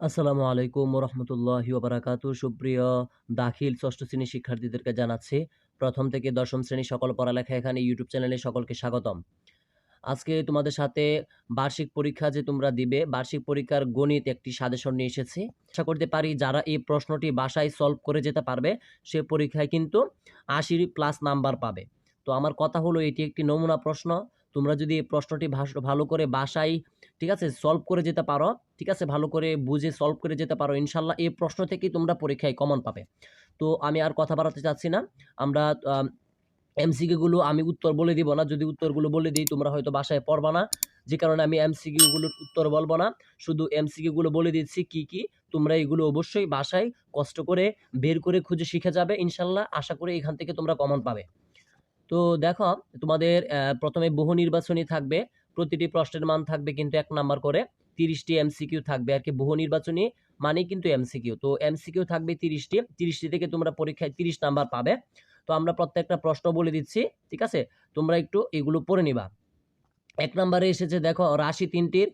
আসসালামু আলাইকুম রহমতুল্লাহি ওবারাকাতু সুপ্রিয় দাখিল ষষ্ঠ শ্রেণির শিক্ষার্থীদেরকে জানাচ্ছি, প্রথম থেকে দশম শ্রেণির সকল পড়ালেখা এখানে ইউটিউব চ্যানেলে সকলকে স্বাগতম। আজকে তোমাদের সাথে বার্ষিক পরীক্ষা যে তোমরা দিবে, বার্ষিক পরীক্ষার গণিত একটি সাজেশন নিয়ে এসেছি। আশা করতে পারি যারা এই প্রশ্নটি বাসায় সলভ করে যেতে পারবে, সে পরীক্ষায় কিন্তু আশি প্লাস নাম্বার পাবে। তো আমার কথা হলো, এটি একটি নমুনা প্রশ্ন। তোমরা যদি প্রশ্নটি ভালো করে বাসায়, ঠিক আছে সলভ করে যেতে পারো, ঠিক আছে, ভালো করে বুঝে সলভ করে যেতে পারো, ইনশাল্লাহ এই প্রশ্ন থেকেই তোমরা পরীক্ষায় কমন পাবে। তো আমি আর কথা বাড়াতে চাচ্ছি না। আমরা এমসিকিউগুলো আমি উত্তর বলে দিব না। যদি উত্তরগুলো বলে দিই, তোমরা হয়তো বাসায় পড়বা না। যে কারণে আমি এমসিকিউগুলোর উত্তর বলব না। শুধু এমসিকিউগুলো বলে দিচ্ছি কি কি, তোমরা এগুলো অবশ্যই বাসায় কষ্ট করে বের করে খুঁজে শিখে যাবে, ইনশাল্লাহ। আশা করি এখান থেকে তোমরা কমন পাবে। তো দেখো, তোমাদের প্রথমে বহু নির্বাচনী থাকবে, প্রতিটি প্রশ্নের মান থাকবে কিন্তু এক নাম্বার করে, তিরিশটি এমসিকিউ থাকবে, আর কি বহু নির্বাচনী মানে কিন্তু এমসিকিউ তো এমসিকিউ থাকবে তিরিশটি তিরিশটি থেকে তোমরা পরীক্ষায় তিরিশ নাম্বার পাবে। তো আমরা প্রত্যেকটা প্রশ্ন বলে দিচ্ছি, ঠিক আছে? তোমরা একটু এগুলো পড়ে নিবা। এক নম্বরে এসেছে, দেখো, রাশি তিনটির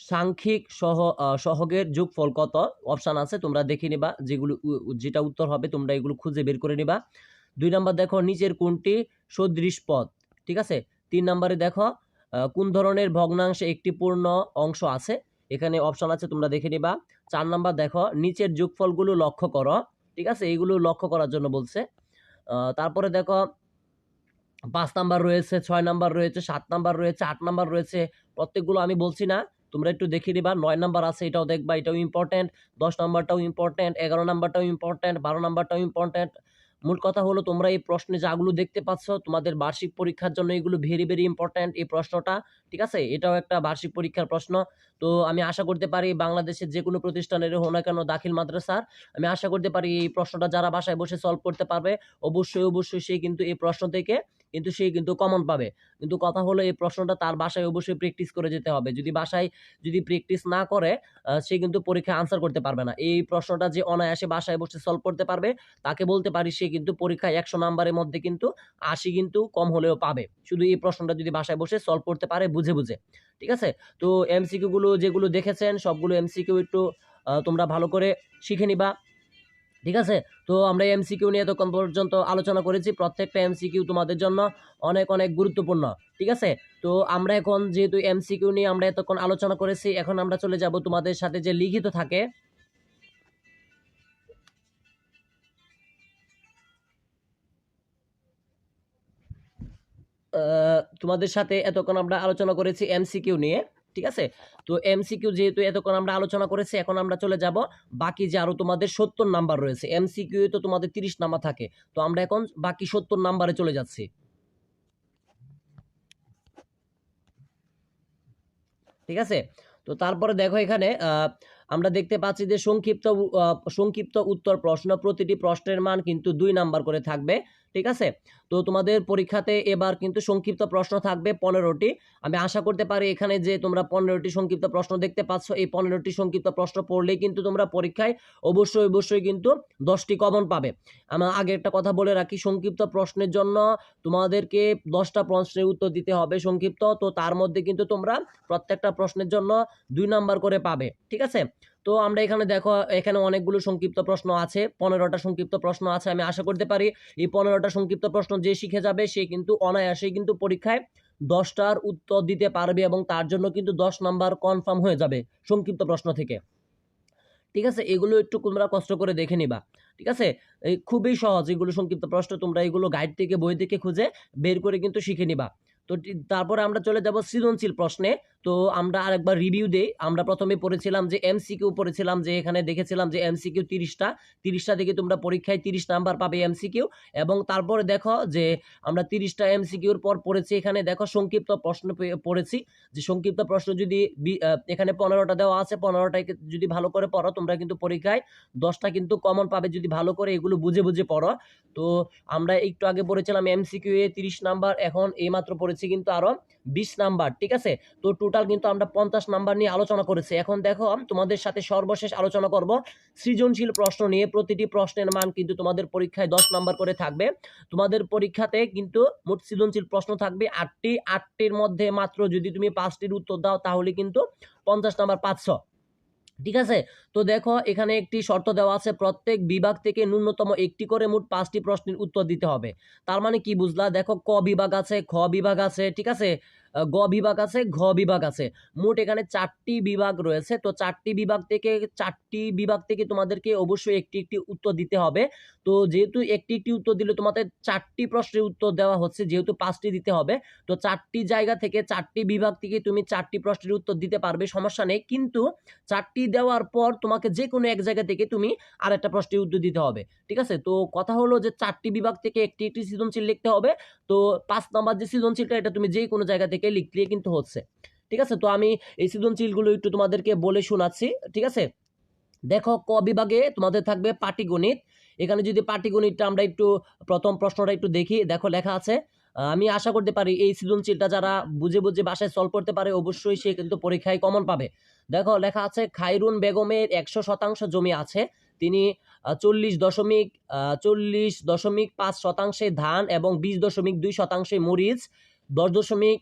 সাংখ্যিক সহ সহগের যোগফল কত? অপশান আছে, তোমরা দেখে নিবা, যেগুলো যেটা উত্তর হবে তোমরা এগুলো খুঁজে বের করে নিবা। দুই নাম্বার দেখো নিচের কোনটি সদৃশ পদ ঠিক আছে? তিন নাম্বারে দেখো কোন ধরনের ভগ্নাংশে একটি পূর্ণ অংশ আছে? এখানে অপশন আছে, তোমরা দেখে নিবা। চার নাম্বার দেখো, নিচের যোগফলগুলো লক্ষ্য করো, ঠিক আছে? এইগুলো লক্ষ্য করার জন্য বলছে। তারপরে দেখো, পাঁচ নাম্বার রয়েছে, ছয় নাম্বার রয়েছে, সাত নাম্বার রয়েছে, আট নাম্বার রয়েছে, প্রত্যেকগুলো আমি বলছি না। তোমরা একটু দেখে নিবা, নয় নাম্বার আছে, এটাও দেখবা, এটাও ইম্পর্টেন্ট দশ নাম্বারটাও ইম্পর্টেন্ট এগারো নাম্বারটাও ইম্পর্টেন্ট বারো নাম্বারটাও ইম্পর্টেন্ট মূল কথা হলো, তোমরা এই প্রশ্নে যাগুলো দেখতে পাচ্ছ, তোমাদের বার্ষিক পরীক্ষার জন্য এগুলো ভেরি ভেরি ইম্পর্ট্যান্ট এই প্রশ্নটা, ঠিক আছে? এটাও একটা বার্ষিক পরীক্ষার প্রশ্ন। তো আমি আশা করতে পারি বাংলাদেশের যে কোনো প্রতিষ্ঠানের হোক না কেন দাখিল মাদ্রাসার, আমি আশা করতে পারি এই প্রশ্নটা যারা বাসায় বসে সলভ করতে পারবে, অবশ্যই অবশ্যই সে কিন্তু এই প্রশ্ন থেকে কিন্তু সে কিন্তু কমন পাবে। কিন্তু কথা হলো, এই প্রশ্নটা তার বাসায় অবশ্যই প্র্যাকটিস করে যেতে হবে। যদি বাসায় যদি প্র্যাকটিস না করে সে কিন্তু পরীক্ষায় আনসার করতে পারবে না। এই প্রশ্নটা যে অনায়াসে বাসায় বসে সলভ করতে পারবে, তাকে বলতে পারি সে কিন্তু পরীক্ষায় একশো নাম্বারের মধ্যে কিন্তু আশি কিন্তু কম হলেও পাবে। শুধু এই প্রশ্নটা যদি বাসায় বসে সলভ করতে পারে বুঝে বুঝে। ঠিক আছে? তো এমসিকিউগুলো যেগুলো দেখেছেন, সবগুলো এমসিকিউ একটু তোমরা ভালো করে শিখে নিবা। ঠিক আছে? তো আমরা এম এমসিকিউ নিয়ে এতক্ষণ পর্যন্ত আলোচনা করেছি। প্রত্যেকটা এম এমসিকিউ তোমাদের জন্য অনেক অনেক গুরুত্বপূর্ণ, ঠিক আছে? তো আমরা এখন যেহেতু এমসিকিউ নিয়ে আমরা এতক্ষণ আলোচনা করেছি, এখন আমরা চলে যাব তোমাদের সাথে যে লিখিত থাকে। তোমাদের সাথে এতক্ষণ আমরা আলোচনা করেছি এম এমসিকিউ নিয়ে। ঠিক আছে? তো এমসিকিউ যেহেতু এতক্ষণ আমরা আলোচনা করেছি এখন আমরা চলে যাব বাকি যে আরও তোমাদের সত্তর নাম্বার রয়েছে। এমসিকিউ তো তোমাদের তিরিশ নাম্বার থাকে। তো আমরা এখন বাকি সত্তর নাম্বারে চলে যাচ্ছি। ঠিক আছে? তো তারপরে দেখো এখানে আহ, আমরা দেখতে পাচ্ছি যে সংক্ষিপ্ত সংক্ষিপ্ত উত্তর প্রশ্ন, প্রতিটি প্রশ্নের মান কিন্তু দুই নাম্বার করে থাকবে, ঠিক আছে? তো তোমাদের পরীক্ষাতে এবার কিন্তু সংক্ষিপ্ত প্রশ্ন থাকবে পনেরোটি। আমি আশা করতে পারি এখানে যে তোমরা পনেরোটি সংক্ষিপ্ত প্রশ্ন দেখতে পাচ্ছ, এই পনেরোটি সংক্ষিপ্ত প্রশ্ন পড়লেই কিন্তু তোমরা পরীক্ষায় অবশ্যই অবশ্যই কিন্তু দশটি কমন পাবে। আমার আগে একটা কথা বলে রাখি, সংক্ষিপ্ত প্রশ্নের জন্য তোমাদেরকে দশটা প্রশ্নের উত্তর দিতে হবে সংক্ষিপ্ত, তো তার মধ্যে কিন্তু তোমরা প্রত্যেকটা প্রশ্নের জন্য দুই নাম্বার করে পাবে, ঠিক আছে? তো আমরা এখানে দেখো, এখানে অনেকগুলো সংক্ষিপ্ত প্রশ্ন আছে, পনেরোটা সংক্ষিপ্ত প্রশ্ন আছে, আমি আশা করতে পারি এই পনেরোটা সংক্ষিপ্ত প্রশ্ন যে শিখে যাবে, সে কিন্তু অনায়াসেই কিন্তু পরীক্ষায় দশটার উত্তর দিতে পারবে এবং তার জন্য কিন্তু দশ নাম্বার কনফার্ম হয়ে যাবে সংক্ষিপ্ত প্রশ্ন থেকে। ঠিক আছে? এগুলো একটু তোমরা কষ্ট করে দেখে নিবা। ঠিক আছে? এই খুবই সহজ, এগুলো সংক্ষিপ্ত প্রশ্ন তোমরা এগুলো গাইড থেকে, বই থেকে খুঁজে বের করে কিন্তু শিখে নিবা। তো তারপরে আমরা চলে যাব সৃজনশীল প্রশ্নে। তো আমরা আরেকবার রিভিউ দেই। আমরা প্রথমে পড়েছিলাম যে এম এমসিকিউ পড়েছিলাম যে এখানে দেখেছিলাম যে এমসিকিউ তিরিশটা। তিরিশটা থেকে তোমরা পরীক্ষায় তিরিশ নাম্বার পাবে এমসিকিউ এবং তারপরে দেখো যে আমরা তিরিশটা এমসিকিউর পর পড়েছি। এখানে দেখো সংক্ষিপ্ত প্রশ্ন পড়েছি। যে সংক্ষিপ্ত প্রশ্ন যদি এখানে পনেরোটা দেওয়া আছে পনেরোটাকে যদি ভালো করে পড়ো, তোমরা কিন্তু পরীক্ষায় দশটা কিন্তু কমন পাবে যদি ভালো করে এগুলো বুঝে বুঝে পড়ো। তো আমরা একটু আগে পড়েছিলাম এমসিকিউ এ তিরিশ নাম্বার, এখন এইমাত্র পড়েছি কিন্তু আরও বিশ নাম্বার, ঠিক আছে? তো টোটাল কিন্তু আমরা পঞ্চাশ নাম্বার নিয়ে আলোচনা করেছি। এখন দেখো, তোমাদের সাথে সর্বশেষ আলোচনা করব সৃজনশীল প্রশ্ন নিয়ে। প্রতিটি প্রশ্নের মান কিন্তু তোমাদের পরীক্ষায় দশ নাম্বার করে থাকবে। তোমাদের পরীক্ষাতে কিন্তু মোট সৃজনশীল প্রশ্ন থাকবে আটটি। আটটির মধ্যে মাত্র যদি তুমি পাঁচটির উত্তর দাও, তাহলে কিন্তু পঞ্চাশ নাম্বার পাঁচশো। ঠিক আছে? তো দেখো, এখানে একটি শর্ত দেওয়া আছে, প্রত্যেক বিভাগ থেকে ন্যূনতম একটি করে মোট পাঁচটি প্রশ্নের উত্তর দিতে হবে। তার মানে কি বুঝলা? দেখো, ক বিভাগ আছে, খ বিভাগ আছে, ঠিক আছে? গ বিভাগ আছে, ঘ বিভাগ আছে। মোট এখানে চারটি বিভাগ রয়েছে। তো চারটি বিভাগ থেকে, চারটি বিভাগ থেকে তোমাদেরকে অবশ্যই একটি একটি উত্তর দিতে হবে। তো যেহেতু একটি একটি উত্তর দিলে তোমাদের চারটি প্রশ্নের উত্তর দেওয়া হচ্ছে, যেহেতু পাঁচটি দিতে হবে, তো চারটি জায়গা থেকে, চারটি বিভাগ থেকে তুমি চারটি প্রশ্নের উত্তর দিতে পারবে, সমস্যা নেই। কিন্তু চারটি দেওয়ার পর তোমাকে যে কোনো এক জায়গা থেকে তুমি আর একটা প্রশ্নের উত্তর দিতে হবে, ঠিক আছে? তো কথা হলো যে চারটি বিভাগ থেকে একটি একটি সৃজনশীল লিখতে হবে। তো পাঁচ নম্বর যে সৃজনশীলটা, এটা তুমি যে কোনো জায়গা থেকে লিখলে কিন্তু হচ্ছে। ঠিক আছে? তো আমি এই সৃজনশীলগুলো একটু তোমাদেরকে বলে শোনাচ্ছি। ঠিক আছে? দেখো, ক বিভাগে তোমাদের থাকবে পাটিগণিত। এখানে যদি পাটিগণিতটা আমরা একটু, প্রথম প্রশ্নটা একটু দেখি। দেখো, লেখা আছে, আমি আশা করতে পারি এই সৃজনশীলটা যারা বুঝে বুঝে বাসায় সলভ করতে পারে, অবশ্যই সে কিন্তু পরীক্ষায় কমন পাবে। দেখো, লেখা আছে খাইরুন বেগমের একশো শতাংশ জমি আছে। তিনি চল্লিশ দশমিক চল্লিশ দশমিক পাঁচ শতাংশে ধান এবং বিশ দশমিক দুই শতাংশে মরিচ, দশ দশমিক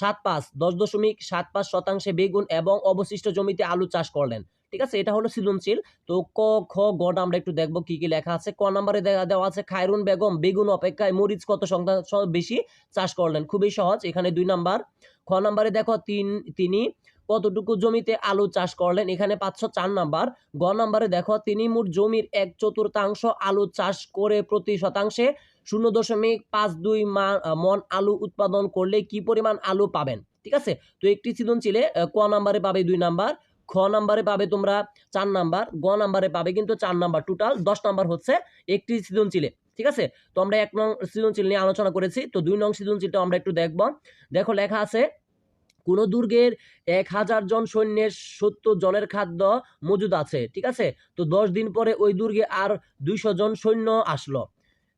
সাত পাঁচ, দশ দশমিক সাত পাঁচ শতাংশে বেগুন এবং অবশিষ্ট জমিতে আলু চাষ করলেন। ঠিক আছে? এটা হলো সৃজনশীল। তো ক, খ গটা আমরা একটু দেখব কি কি লেখা আছে। ক নম্বরে দেওয়া দেওয়া আছে, খায়রুন বেগম বেগুন অপেক্ষায় মরিচ কত শতাংশ বেশি চাষ করলেন? খুবই সহজ। এখানে দুই নাম্বার। খ নম্বরে দেখো, তিন, তিনি কতটুকু জমিতে আলু চাষ করলেন? এখানে পাঁচশো চার নাম্বার। গ নাম্বারে দেখো, তিনি মোট জমির এক চতুর্থাংশ আলু চাষ করে প্রতি শতাংশে শূন্য দশমিক পাঁচ দুই মন আলু উৎপাদন করলে কি পরিমাণ আলু পাবেন? ঠিক আছে? তো একটি সৃজনশীলে ক নাম্বারে পাবে দুই নাম্বার, খ নাম্বারে পাবে তোমরা চার নাম্বার, গ নাম্বারে পাবে কিন্তু চার নাম্বার। টোটাল দশ নাম্বার হচ্ছে একটি সৃজনশীলে। ঠিক আছে? তো আমরা এক নং সৃজনশীল নিয়ে আলোচনা করেছি। তো দুই নং সৃজনশীলটা আমরা একটু দেখব। দেখো, লেখা আছে, কোন দুর্গের এক হাজার জন সৈন্যের সত্তর জনের খাদ্য মজুদ আছে। ঠিক আছে? তো দশ দিন পরে ওই দুর্গে আর দুইশো জন সৈন্য আসলো।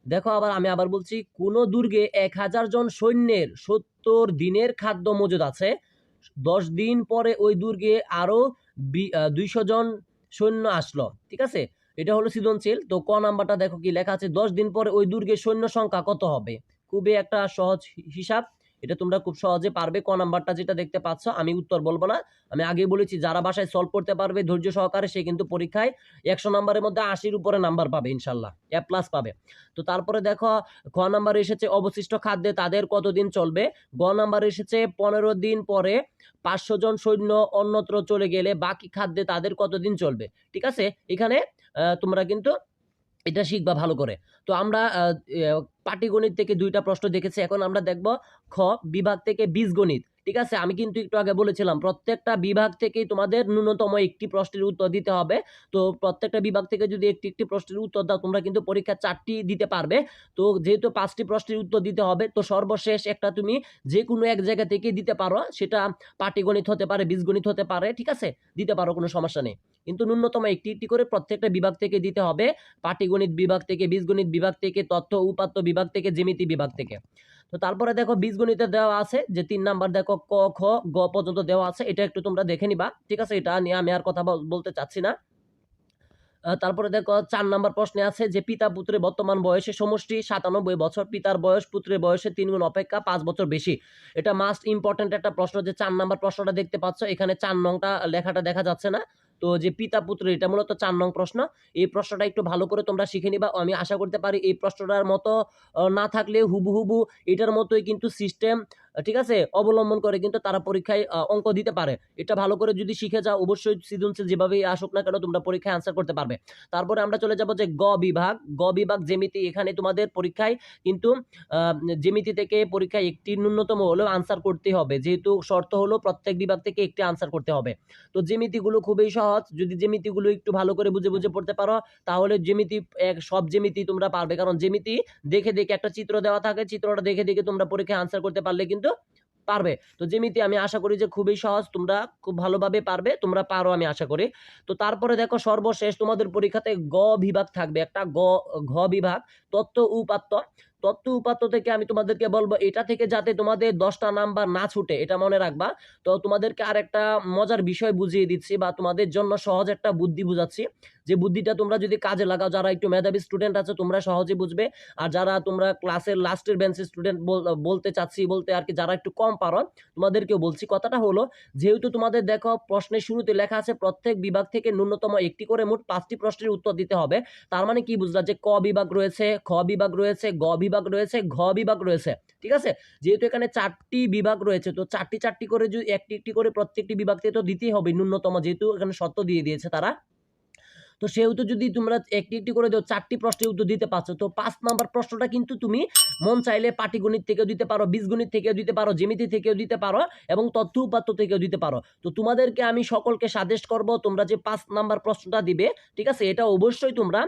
দেখো আবার আমি আবার বলছি, কোনো দুর্গে এক হাজার জন সৈন্যের সত্তর দিনের খাদ্য মজুদ আছে। দশ দিন পরে ওই দুর্গে আরও দুইশো জন সৈন্য আসলো, ঠিক আছে? এটা হলো সৃজনশীল। তো ক নাম্বারটা দেখো কি লেখা আছে, দশ দিন পরে ওই দুর্গে সৈন্য সংখ্যা কত হবে? খুবই একটা সহজ হিসাব। এটা তোমরা খুব সহজে পারবে। ক নাম্বারটা যেটা দেখতে পাচ্ছ, আমি উত্তর বলব না। আমি আগে বলেছি, যারা বাসায় সলভ করতে পারবে ধৈর্য সহকারে, সে কিন্তু পরীক্ষায় একশো নাম্বারের মধ্যে আশির উপরে নাম্বার পাবে, ইনশাল্লাহ। এ প্লাস পাবে। তো তারপরে দেখো, খ নাম্বার এসেছে অবশিষ্ট খাদ্যে তাদের কতদিন চলবে? গ নাম্বার এসেছে পনেরো দিন পরে পাঁচশো জন সৈন্য অন্যত্র চলে গেলে বাকি খাদ্যে তাদের কতদিন চলবে? ঠিক আছে? এখানে তোমরা কিন্তু এটা শিখবা ভালো করে। তো আমরা পাটিগণিত থেকে দুইটা প্রশ্ন দেখেছি। এখন আমরা দেখব খ বিভাগ থেকে বীজগণিত। ঠিক আছে? আমি কিন্তু একটু আগে বলেছিলাম, প্রত্যেকটা বিভাগ থেকেই তোমাদের ন্যূনতম একটি প্রশ্নের উত্তর দিতে হবে। তো প্রত্যেকটা বিভাগ থেকে যদি একটি একটি প্রশ্নের উত্তর দাও, তোমরা কিন্তু পরীক্ষা চারটি দিতে পারবে। তো যেহেতু পাঁচটি প্রশ্নের উত্তর দিতে হবে, তো সর্বশেষ একটা তুমি যে কোনো এক জায়গা থেকে দিতে পারো। সেটা পাটিগণিত হতে পারে, বীজগণিত হতে পারে, ঠিক আছে? দিতে পারো, কোনো সমস্যা নেই। কিন্তু ন্যূনতম একটি একটি করে প্রত্যেকটা বিভাগ থেকে দিতে হবে। পাটিগণিত বিভাগ থেকে, বীজগণিত বিভাগ থেকে, তথ্য, উপাত্ত বিভাগ থেকে, জ্যামিতি বিভাগ থেকে। তো তারপরে দেখো বীজগণিতে দেওয়া আছে যে তিন নাম্বার দেখো ক, খ, গ পর্যন্ত দেওয়া আছে। এটা একটু তোমরা দেখে নিবা, ঠিক আছে? এটা নিয়ে আমি আর কথা বলতে চাচ্ছি না। তারপরে দেখো চার নাম্বার প্রশ্নে আছে যে পিতা পুত্রের বর্তমান বয়সে সমষ্টি সাতানব্বই বছর, পিতার বয়স পুত্রের বয়সে তিন গুণ অপেক্ষা পাঁচ বছর বেশি। এটা মাস্ট ইম্পর্টেন্ট একটা প্রশ্ন যে চার নাম্বার প্রশ্নটা দেখতে পাচ্ছ, এখানে চার নংটা লেখাটা দেখা যাচ্ছে না। তো যে পিতা পুত্র, এটা মূলত চার নং প্রশ্ন। এই প্রশ্নটা একটু ভালো করে তোমরা শিখে নিবা। আমি আশা করতে পারি এই প্রশ্নটার মতো না থাকলে হুবু হুবু এটার মতোই কিন্তু সিস্টেম ঠিক আছে? অবলম্বন করে কিন্তু তারা পরীক্ষায় অঙ্ক দিতে পারে। এটা ভালো করে যদি শিখে যাও অবশ্যই সৃজনশীল যেভাবেই আসুক না কেন তোমরা পরীক্ষায় আনসার করতে পারবে। তারপরে আমরা চলে যাব যে গ বিভাগ। গ বিভাগ জ্যামিতি এখানে তোমাদের পরীক্ষায় কিন্তু আহ, জ্যামিতি থেকে পরীক্ষায় একটি ন্যূনতম হলেও আনসার করতে হবে। যেহেতু শর্ত হলো প্রত্যেক বিভাগ থেকে একটি আনসার করতে হবে। তো জ্যামিতিগুলো খুবই সহজ। যদি জ্যামিতিগুলো একটু ভালো করে বুঝে বুঝে পড়তে পারো তাহলে জ্যামিতি এক সব জ্যামিতি তোমরা পারবে। কারণ জ্যামিতি দেখে দেখে একটা চিত্র দেওয়া থাকে। চিত্রটা দেখে দেখে তোমরা পরীক্ষায় আনসার করতে পারলে কিন্তু পারবে। তো জ্যামিতি, আমি আশা করি যে খুবই সহজ। তোমরা খুব ভালোভাবে পারবে। তোমরা পারো, আমি আশা করি। তো তারপরে দেখো, সর্বশেষ তোমাদের পরীক্ষাতে গ বিভাগ থাকবে। একটা গ, ঘ বিভাগ, তত্ত্ব, উপাত্ত। তথ্য উপাত্ত থেকে আমি তোমাদেরকে বলব, এটা থেকে যাতে তোমাদের দশটা নাম্বার না ছুটে, এটা মনে রাখবা। তো তোমাদেরকে আর একটা মজার বিষয় বুঝিয়ে দিচ্ছি বা তোমাদের জন্য সহজ একটা বুদ্ধি বুঝাচ্ছি। যে বুদ্ধিটা তোমরা যদি কাজে লাগাও, যারা একটু মেধাবী স্টুডেন্ট আছে, তোমরা সহজে বুঝবে। আর যারা তোমরা ক্লাসের লাস্টের বেঞ্চের স্টুডেন্ট বলতে চাচ্ছি, বলতে আর কি যারা একটু কম পারো, তোমাদেরকেও বলছি। কথাটা হলো, যেহেতু তোমাদের দেখো প্রশ্নের শুরুতে লেখা আছে, প্রত্যেক বিভাগ থেকে ন্যূনতম একটি করে মোট পাঁচটি প্রশ্নের উত্তর দিতে হবে। তার মানে কি বুঝলা? যে ক বিভাগ রয়েছে, খ বিভাগ রয়েছে, গ বিভাগ রয়েছে, ঘ বিভাগ রয়েছে, ঠিক আছে? যেহেতু এখানে চারটি বিভাগ রয়েছে, তো চারটি চারটি করে যদি একটি একটি করে প্রত্যেকটি বিভাগ থেকে তো দিতেই হবে, ন্যূনতম যেহেতু এখানে শর্ত দিয়ে দিয়েছে তারা। তো সেহেতু যদি তোমরা একটি একটি করে দাও, চারটি প্রশ্নের উত্তর দিতে পারছ, তো পাঁচ নাম্বার প্রশ্নটা কিন্তু তুমি মন চাইলে পাটিগণিত থেকেও দিতে পারো বীজগণিত থেকেও দিতে পারো, জ্যামিতি থেকেও দিতে পারো এবং তথ্য উপাত্ত থেকেও দিতে পারো। তো তোমাদেরকে আমি সকলকে সাজেস্ট করব, তোমরা যে পাঁচ নাম্বার প্রশ্নটা দিবে, ঠিক আছে? এটা অবশ্যই তোমরা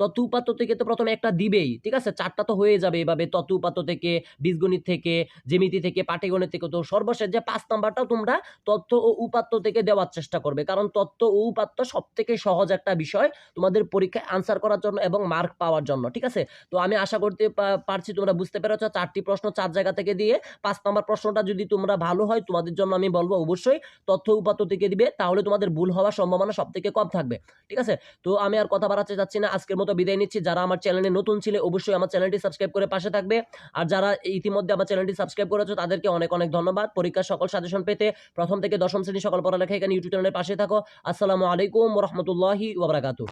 তথ্য উপাত্ত থেকে তো প্রথমে একটা দিবেই, ঠিক আছে? চারটা তো হয়ে যাবে এভাবে, তথ্য উপাত্ত থেকে বীজগণিত থেকে, জ্যামিতি থেকে পাটিগণিত থেকে, তো সর্বশেষ যে পাঁচ নাম্বারটাও তোমরা তথ্য ও উপাত্ত থেকে দেওয়ার চেষ্টা করবে, কারণ তথ্য ও উপাত্ত সব থেকে সহজ একটা বিষয় তোমাদের পরীক্ষায় আনসার করার জন্য এবং মার্ক পাওয়ার জন্য, ঠিক আছে? তো আমি আশা করতে পারছি তোমরা বুঝতে পেরেছ, চারটি প্রশ্ন চার জায়গা থেকে দিয়ে পাঁচ নাম্বার প্রশ্নটা যদি তোমরা ভালো হয়, তোমাদের জন্য আমি বলব অবশ্যই তথ্য উপাত্ত থেকে দিবে, তাহলে তোমাদের ভুল হওয়ার সম্ভাবনা সব থেকে কম থাকবে, ঠিক আছে? তো আমি আর কথা বাড়াতে চাচ্ছি না, আজকের মতো বিদায় নিচ্ছি। যারা আমার চ্যানেলে নতুন ছিলে, অবশ্যই আমার চ্যানেলটি সাবস্ক্রাইব করে পাশে থাকবে। আর যারা ইতিমধ্যে আমার চ্যানেলটি সাবস্ক্রাইব করেছ, তাদেরকে অনেক অনেক ধন্যবাদ। পরীক্ষার সকল সাজেশন পেতে প্রথম থেকে দশম শ্রেণি সকল পড়ালেখা এখানে ইউটিউব চ্যানেলের পাশে থাকো। আসসালামু আলাইকুম রহমতুল্লাহি वबरकू